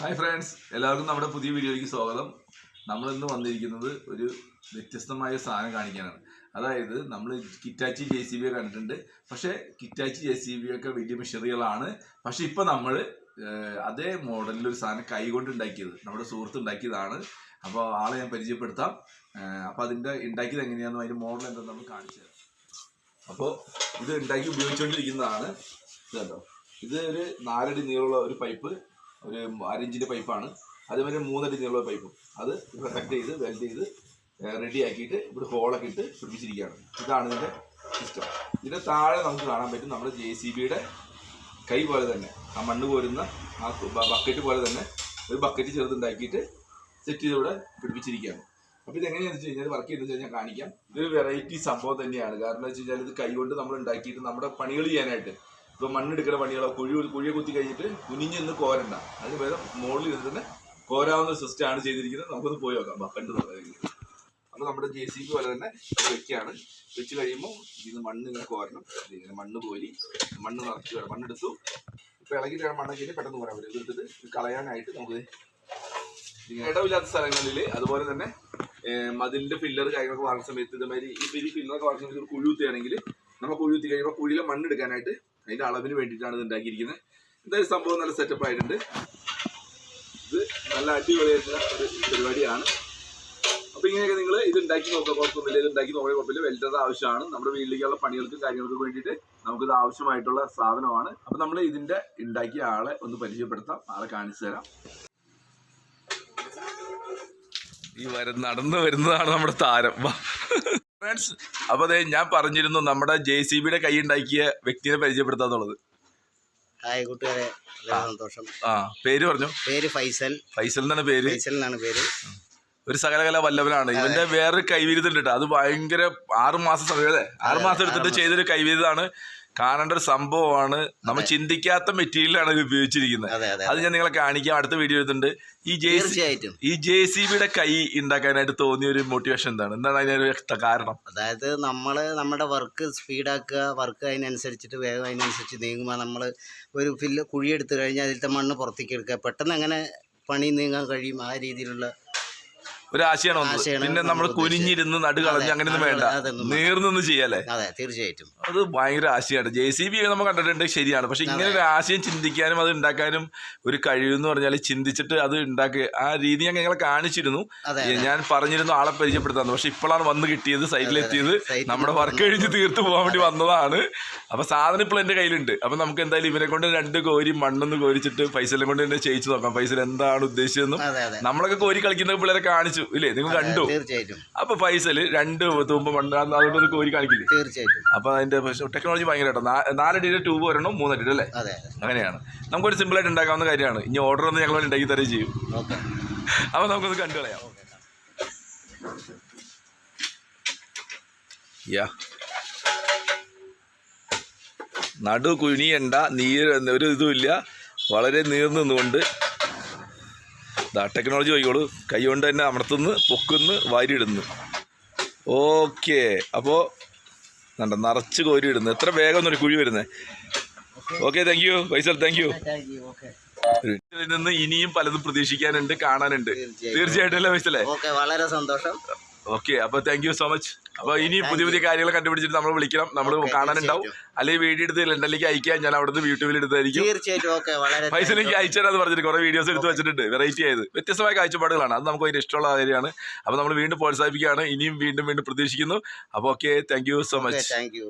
Hi friends എല്ലാവർക്കും നമ്മുടെ പുതിയ വീഡിയോയിലേക്ക് സ്വാഗതം. നമ്മൾ ഇന്ന് വന്നിരിക്കുന്നത് ഒരു വ്യത്യസ്തമായ സാധനം കാണിക്കാനാണ്. അതായത് നമ്മൾ കിറ്റാച്ചി ജെ സി ബി ഒക്കെ കണ്ടിട്ടുണ്ട്. പക്ഷേ കിറ്റാച്ചി ജെ സി ബി ഒക്കെ വലിയ മെഷീനറികളാണ്. പക്ഷെ ഇപ്പം നമ്മൾ അതേ മോഡലിൽ ഒരു സാധനം കൈകൊണ്ട് ഉണ്ടാക്കിയത് നമ്മുടെ സുഹൃത്ത് ഉണ്ടാക്കിയതാണ്. അപ്പോൾ ആളെ ഞാൻ പരിചയപ്പെടുത്താം. അപ്പോൾ അതിന്റെ ഉണ്ടാക്കിയത് എങ്ങനെയാണെന്നും അതിന്റെ മോഡൽ എന്താണെന്ന് നമ്മൾ കാണിച്ചു തരാം. അപ്പോൾ ഇത് ഉണ്ടാക്കി ഉപയോഗിച്ചുകൊണ്ടിരിക്കുന്നതാണ്. ഇതല്ലോ ഇത് ഒരു നാലടി നീളമുള്ള ഒരു പൈപ്പ് ഒരു അരഞ്ചിന്റെ പൈപ്പാണ്. അതേമാതിരി മൂന്നടി നീളമുള്ള പൈപ്പും. അത് കണക്ട് ചെയ്ത് വെൽഡ് ചെയ്ത് റെഡി ആക്കിയിട്ട് ഇവിടെ ഹോളൊക്കെ ഇട്ട് പിടിപ്പിച്ചിരിക്കുകയാണ്. ഇതാണ് ഇതിന്റെ സിസ്റ്റം ഇതിന്റെ താഴെ നമുക്ക് കാണാൻ പറ്റും നമ്മുടെ ജെ സി ബിയുടെ കൈ പോലെ തന്നെ. ആ മണ്ണ് പോരുന്ന ആ ബക്കറ്റ് പോലെ തന്നെ ഒരു ബക്കറ്റ് ചെറുതുണ്ടാക്കിയിട്ട് സെറ്റ് ചെയ്ത് ഇവിടെ പിടിപ്പിച്ചിരിക്കുകയാണ്. അപ്പോൾ ഇതെങ്ങനെയാണെന്ന് വെച്ച് കഴിഞ്ഞാൽ വർക്ക് ചെയ്തെന്ന് ഞാൻ കാണിക്കാം. ഇതൊരു വെറൈറ്റി സംഭവം തന്നെയാണ്. കാരണം എന്ന് വെച്ച് കഴിഞ്ഞാൽ ഇത് കൈകൊണ്ട് നമ്മൾ ഉണ്ടാക്കിയിട്ട് നമ്മുടെ പണികൾ ചെയ്യാനായിട്ട് ഇപ്പോൾ മണ്ണെടുക്കുന്ന പണികളോ കുഴി കുഴിയെ കുത്തി കഴിഞ്ഞിട്ട് കുനിഞ്ഞ് നിന്ന് കോരണ്ട. അതിന് പകരം മുകളിൽ ഇരുന്ന് തന്നെ സിസ്റ്റം ആണ് ചെയ്തിരിക്കുന്നത്. നമുക്കൊന്ന് പോയി നോക്കാം. ബക്കറ്റ് തുടങ്ങി അപ്പോൾ നമ്മുടെ ജെ സി ബി പോലെ തന്നെ വെക്കുകയാണ്. വെച്ച് കഴിയുമ്പോൾ ഇതിന് മണ്ണ് ഇങ്ങനെ കോരണം. ഇങ്ങനെ മണ്ണ് കോരി മണ്ണ് നിറച്ച് വേണം മണ്ണെടുത്തു. ഇപ്പൊ ഇളകിയിട്ട് വേണം മണ്ണൊക്കെ പെട്ടെന്ന് കോരാൻ പറ്റും. ഇതെടുത്തിട്ട് കളയാനായിട്ട് നമുക്ക് ഇടവില്ലാത്ത സ്ഥലങ്ങളിൽ അതുപോലെ തന്നെ മതിലിന്റെ പില്ലർ കാര്യങ്ങളൊക്കെ വാങ്ങുന്ന സമയത്ത് ഇതേമാതിരി ഇപ്പൊ ഈ പില്ലറൊക്കെ വാങ്ങുന്ന സമയത്ത് കുഴി കുത്തിയാണെങ്കിൽ നമ്മൾ കുഴി കുത്തി കഴിയുമ്പോൾ കുഴിയിലെ മണ്ണ് അതിന്റെ അളവിന് വേണ്ടിയിട്ടാണ് ഇത് ഉണ്ടാക്കിയിരിക്കുന്നത്. എന്തായാലും സംഭവം നല്ല സെറ്റപ്പ് ആയിട്ടുണ്ട്. ഇത് നല്ല അടിപൊളിയായിട്ടുള്ള ഒരു പരിപാടിയാണ്. അപ്പൊ ഇങ്ങനെയൊക്കെ നിങ്ങൾ ഇത് ഉണ്ടാക്കി നോക്കുക. കുഴപ്പമൊന്നുമില്ല ഇത് ഉണ്ടാക്കി നോക്കിയ കുഴപ്പമില്ല. വെൽഡറുടെ ആവശ്യമാണ്. നമ്മുടെ വീട്ടിലേക്കുള്ള പണികൾക്കും കാര്യങ്ങൾക്കും വേണ്ടിയിട്ട് നമുക്കിത് ആവശ്യമായിട്ടുള്ള സാധനമാണ്. അപ്പൊ നമ്മൾ ഇതിന്റെ ഉണ്ടാക്കിയ ആളെ ഒന്ന് പരിചയപ്പെടുത്താം. ആളെ കാണിച്ചു തരാം. ഈ വരുന്ന നടന്നു വരുന്നതാണ് നമ്മുടെ താരം. ഫ്രണ്ട്സ് അപ്പൊ അതെ ഞാൻ പറഞ്ഞിരുന്നു നമ്മുടെ ജെ സി ബിയുടെ കൈ ഉണ്ടാക്കിയ വ്യക്തിയെ പരിചയപ്പെടുത്താന്നുള്ളത്. ഹായ് കൂട്ടുകാരെ. വളരെ സന്തോഷം. ആ പേര് പറഞ്ഞു? പേര് ഫൈസൽ. ഫൈസൽ എന്നാണ് പേര്? ഫൈസൽ എന്നാണ് പേര്. ഒരു സകലകല വല്ലവനാണ്. ഇവന്റെ വേറൊരു കൈവിരുതുണ്ട് കേട്ടോ. അത് ഭയങ്കര ആറുമാസം സമയം അല്ലേ? ആറുമാസം എടുത്തിട്ട് ചെയ്തൊരു കൈവിരുതാണ് കാണേണ്ട ഒരു സംഭവമാണ്. നമ്മൾ ചിന്തിക്കാത്ത മെറ്റീരിയലാണ് ഇത് ഉപയോഗിച്ചിരിക്കുന്നത്. അതെ ഞാൻ നിങ്ങളെ കാണിക്കാം. അടുത്ത വീഡിയോ എടുത്തിട്ടുണ്ട് ഈ ജെ ഈ ജെ സി ബിയുടെ കൈ ഉണ്ടാക്കാനായിട്ട് തോന്നിയ ഒരു മോട്ടിവേഷൻ എന്താണ്? എന്താണ് അതിനൊരു വ്യക്ത കാരണം? അതായത് നമ്മൾ നമ്മുടെ വർക്ക് സ്പീഡാക്കുക വർക്ക് അതിനനുസരിച്ചിട്ട് വേഗം അതിനനുസരിച്ച് നീങ്ങുമ്പോൾ നമ്മൾ ഒരു ഫില്ല് കുഴിയെടുത്ത് കഴിഞ്ഞാൽ അതിലത്തെ മണ്ണ് പുറത്തേക്ക് എടുക്കുക. പെട്ടെന്ന് അങ്ങനെ പണി നീങ്ങാൻ കഴിയും ആ രീതിയിലുള്ള ഒരു ആശയാണ് വന്നത്. ആശയാണ് പിന്നെ നമ്മൾ നമ്മൾ കുനിഞ്ഞിരുന്ന് നടു കളഞ്ഞ് അങ്ങനെയൊന്നും വേണ്ട. അതൊന്നും വേണ്ട. ചെയ്യാല്ലേ? അതെ തീർച്ചയായിട്ടും. അത് ഭയങ്കര ആശയാണ്. ജെ സി ബി നമ്മൾ കണ്ടിട്ടുണ്ട് ശരിയാണ്. പക്ഷെ ഇങ്ങനെ ഒരു ആശയം ചിന്തിക്കാനും അത് ഉണ്ടാക്കാനും ഒരു കഴിവെന്ന് പറഞ്ഞാൽ ചിന്തിച്ചിട്ട് അത് ഉണ്ടാക്കുക ആ രീതി ഞാൻ ഞങ്ങളെ കാണിച്ചിരുന്നു. അതെ ഞാൻ പറഞ്ഞിരുന്നു ആളെ പരിചയപ്പെടുത്താന്ന്. പക്ഷെ ഇപ്പോഴാണ് വന്ന് കിട്ടിയത് സൈറ്റിലെത്തിയത്. സൈറ്റിൽ നമ്മുടെ വർക്ക് കഴിഞ്ഞ് തീർത്ത് പോകാൻ വേണ്ടി വന്നതാണ്. അപ്പൊ സാധനം ഇപ്പോൾ എന്റെ കയ്യിലുണ്ട്. അപ്പൊ നമുക്ക് എന്തായാലും ഇവരെ കൊണ്ട് രണ്ട് കോരി മണ്ണൊന്ന് കോരിച്ചിട്ട് പൈസ കൊണ്ട് തന്നെ ചെയ്യിച്ചു നോക്കാം. പൈസ എന്താണ് ഉദ്ദേശിച്ചതെന്നും അതെ അതെ. നമ്മളൊക്കെ കോരി കളിക്കുന്ന പിള്ളേരെ കാണിച്ചു ഇല്ലേ? നിങ്ങൾ കണ്ടു. തീർച്ചയായിട്ടും. അപ്പൊ ഫൈസൽ രണ്ട് തൂമ്പ് പണ്ടാന്ന് അതുകൊണ്ട് കോരി കാണിക്കില്ലേ തീർച്ചയായിട്ടും. അപ്പൊ അതിന്റെ ടെക്നോളജി ഭയങ്കര നാലടിയുടെ ട്യൂബ് വരണം മൂന്നടിയുടെ അല്ലേ? അങ്ങനെയാണ്. നമുക്കൊരു സിമ്പിൾ ആയിട്ട് ഉണ്ടാക്കാവുന്ന കാര്യമാണ്. ഇനി ഓർഡർ ഒന്ന് ഞങ്ങൾ ഉണ്ടാക്കി തരുകയും ചെയ്യും. അപ്പൊ നമുക്കൊന്ന് കണ്ടു കളയാം. യാ. നടു കുനിയണ്ട നീര് ഒരു ഇതുമില്ല വളരെ നീർന്നു ദാ ടെക്നോളജി പോയിക്കോളൂ. കൈകൊണ്ട് തന്നെ അമർത്തുന്നു പൊക്കുന്നു വാരിയിടുന്നു. ഓക്കെ അപ്പോൾ കണ്ട നിറച്ച് കോരി ഇടുന്നു എത്ര വേഗം ഒരു കുഴി വരുന്നത് okay thank you Faisal thank you നിന്ന് ഇനിയും പലതും പ്രതീക്ഷിക്കാനുണ്ട് കാണാനുണ്ട്. തീർച്ചയായും. തീർച്ചയായിട്ടും അല്ലേ ഫൈസലേ? വളരെ സന്തോഷം. ഓക്കെ അപ്പൊ താങ്ക് യു സോ മച്ച് അപ്പൊ ഇനി പുതിയ പുതിയ കാര്യങ്ങൾ കണ്ടുപിടിച്ചിട്ട് നമ്മൾ വിളിക്കണം. നമ്മൾ കാണാനുണ്ടാവും. അല്ലെങ്കിൽ വീഡിയോ എടുത്ത് ലണ്ടനിലേക്ക് അയക്കാൻ ഞാൻ അവിടുന്ന് യൂട്യൂബിൽ എടുത്തായിരിക്കും. തീർച്ചയായിട്ടും. ഓക്കെ വളരെ പൈസ എനിക്ക് അയച്ചുതരാന്ന് പറഞ്ഞിട്ട് കുറെ വീഡിയോസ് എടുത്ത് വെച്ചിട്ടുണ്ട്. വെറൈറ്റി ആയത്. വ്യത്യസ്തമായ കാഴ്ചപ്പാടുകളാണ്. അത് നമുക്ക് അതിന് ഇഷ്ടമുള്ള കാര്യമാണ്. അപ്പൊ നമ്മൾ വീണ്ടും പ്രോത്സാഹിപ്പിക്കുകയാണ്. ഇനിയും വീണ്ടും വീണ്ടും പ്രതീക്ഷിക്കുന്നു. അപ്പൊ okay thank you so much thank you